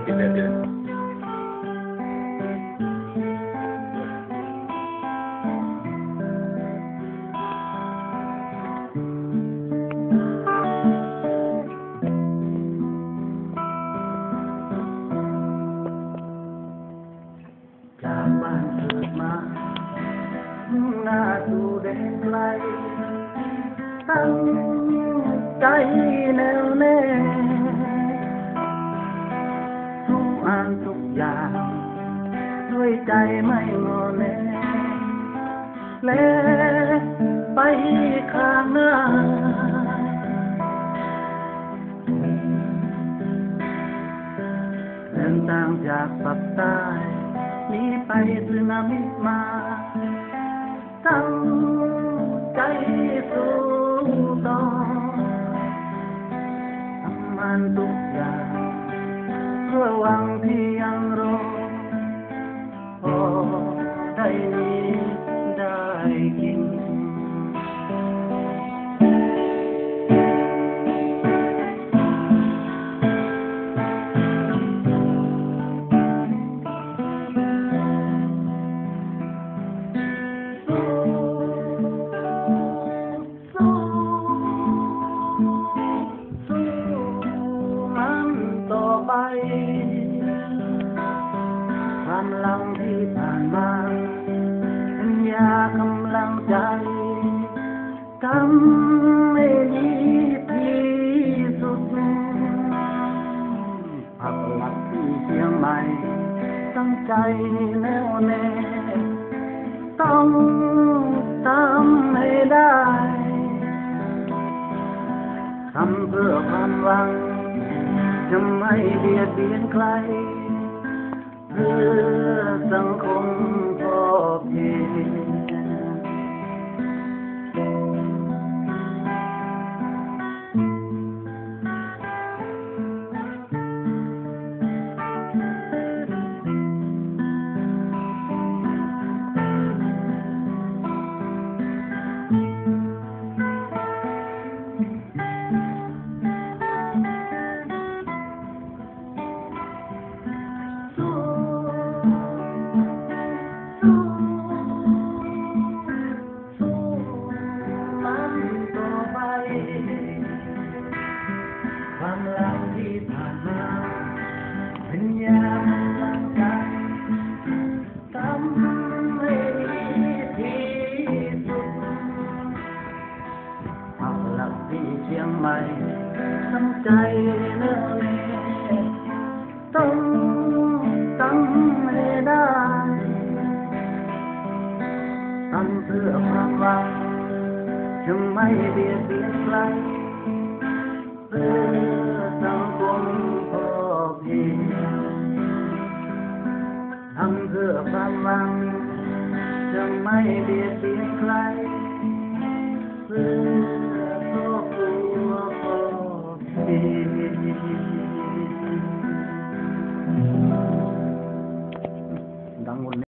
เลยปิดเลยปิดเลย จากบ้านเกิดมามุ่งหน้าสู่แดนไกล ตั้งใจแน่วแน่ ผ่านทุกอย่าง ด้วยใจไม่งอแน่และไปข้างหน้าเดินทางจากปักใต้นี้ไปสึนามิมาตั้งใจสู้ต่อทำมันทุกอย่าง เพื่อหวัามลังที่ผ่านมาสัญญากำลังใจทำให้ดีที่สุดพักหลักที่เชียงใหม่ตั้งใจแน่วแน่ต้องทำให้ได้ทำเพื่อความหวังจะไม่เบียดเบียนใคร เพื่อสังคมพอเพียง ชียงใหม่ตั้งใจแน่วแน่ต้องตั้งให้ได้ทำเพื่อความหวังจะไม่เบียดเบียนใครเพื่อสังคมพอเพียงทำเพื่อความหวังจะไม่เบียดเบียนใครเพื่อ ค